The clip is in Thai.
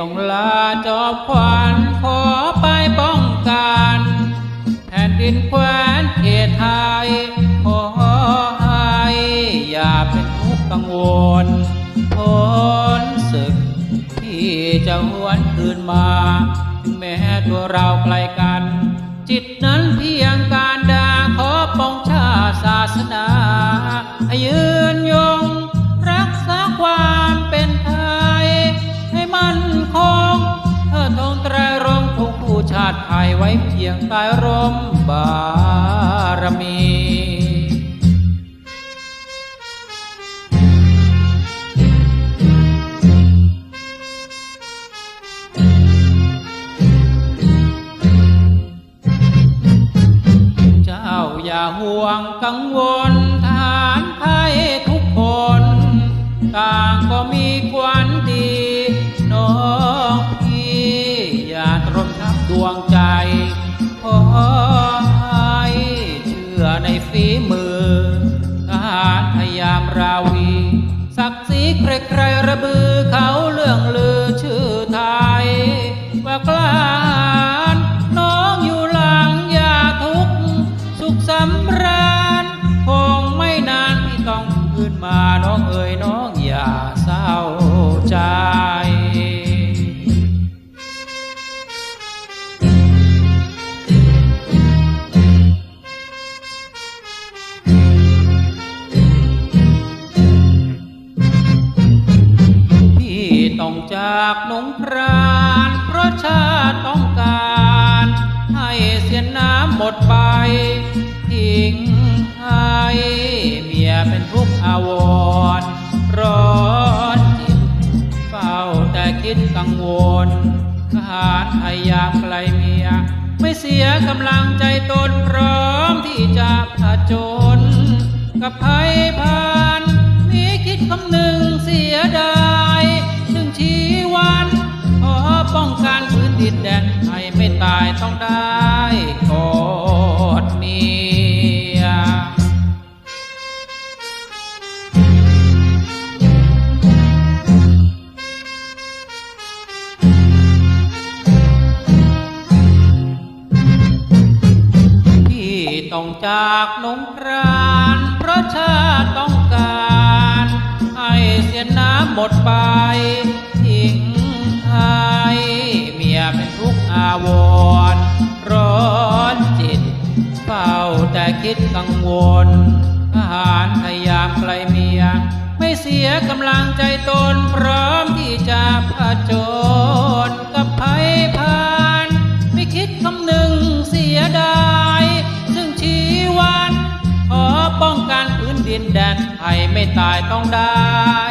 ้องลาจอบขวัญขอไปป้องกันแผ่นดินแคว้นเขตไทยขอให้อย่าเป็นทุกข์กังวลพ้นศึกที่จะหวนคืนมา แม้ตัวเราไกลกัน จิตนั้นเพียงการดาขอป้องชาศาสนายืน กผู้ชาติไทยไว้เพียงใต้ร่มบารมีเจ้าอย่าห่วงกังวลทหารไทยทุกคน ต่างก็มีควันดีน้องพี่อย่าตรมทับ ดวงใจขอให้เชื่อในฝีมือทหารพยายามราวี ศักดิ์ศรีใครๆระบือเขาเรื่องลือชื่อไทยว่ากล้า ต้องจากหนงพรานเพราะชาติต้องการ ให้เสียน้ำหมดไป ทิ้งให้เมียเป็นทุกข์อาวรร้อนจิตเฝ้าแต่คิดกังวลทหารพยายามไกลเมีย ไม่เสียกำลังใจตนพร้อมที่จะผจญกับภัยผ่า นพื้นดินแดนให้ไม่ตายต้องได้กอดเมียพี่ต้องจากหนงครานเพราะชาติต้องการ ให้เสียน้ำหมดไป คิดกังวลทหารพยายามไกลเมีย ไม่เสียกำลังใจตนพร้อมที่จะผจญกับภัยผ่านไม่คิดคำหนึ่งเสียดายซึ่งชีวัน ขอป้องกันพื้นดินแดนไทยไม่ตายต้องได้